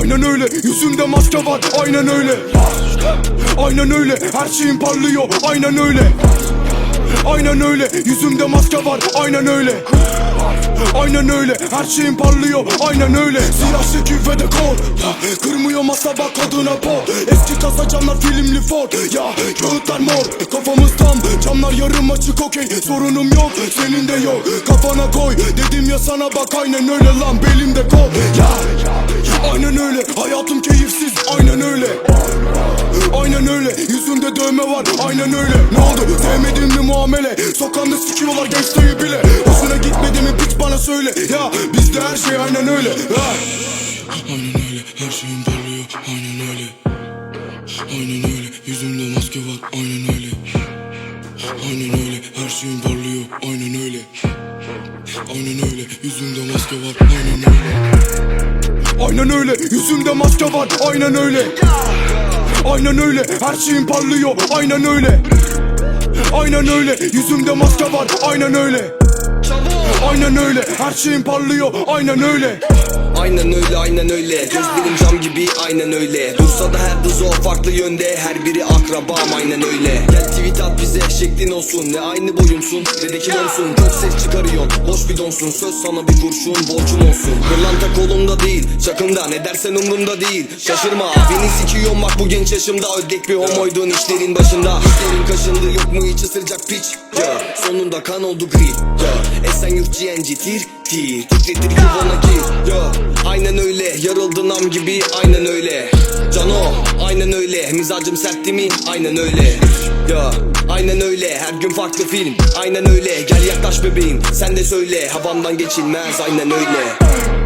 Aynen öyle yüzümde maske var aynen öyle. Aynen öyle her şeyim parlıyor aynen öyle Aynen öyle yüzümde maske var aynen öyle. Aynen öyle her şeyim parlıyor aynen öyle. Siyah şekil ve dekor Kırmıyor masa bak kadına por Eski kasa camlar filmli Ford. Ya kağıtlar mor Kafamız tam. Camlar yarım açık okey Sorunum yok senin de yok. Kafana koy dedim ya sana bak aynen öyle lan belimde kol. Ya. Aynen öyle hayatım keyifsiz Aynen öyle var aynen öyle Ne oldu sevmedin mi muamele Sokağında sikiyorlar gençliği bile Hoşuna gitmedi mi piç bana söyle Ya bizde her şey aynen öyle. Aynen öyle her şeyim parlıyor aynen öyle Aynen öyle yüzümde maske var aynen öyle Aynen öyle her şeyim parlıyor aynen öyle Aynen öyle yüzümde maske var aynen öyle Aynen öyle yüzümde maske var aynen öyle Aynen öyle her şeyim parlıyor. Aynen öyle. Aynen öyle yüzümde maske var. Aynen öyle. Aynen öyle her şeyim parlıyor. Aynen öyle. Aynen öyle aynen öyle. Gözlerim cam gibi aynen öyle. Dursa da her hızı o farklı yönde. Her biri akrabam aynen öyle. Gel tweet at bize şeklin olsun Ne aynı boyumsun ne de kilomsun Çok ses çıkarıyorsun. Boş bidonsun Söz sana bir kurşun borcun olsun. Pırlanta kolumda değil çakımda Ne dersen umrumda değil. Şaşırma beni sikiyorum bak bu genç yaşımda. Ödek bir homoydun işlerin başında. İşlerin kaşındı yok mu hiç ısıracak piç? Ya, Sonunda kan oldu gri. Ya, Esenyurt GNG tir tir Titretir yuvana gir ya, Aynen öyle yarıldın am gibi aynen öyle. Cano aynen öyle. Mizacım sertti mi? Aynen öyle. Ya, gün farklı film. Aynen öyle gel yaklaş bebeğim. Sen de söyle havamdan geçilmez aynen öyle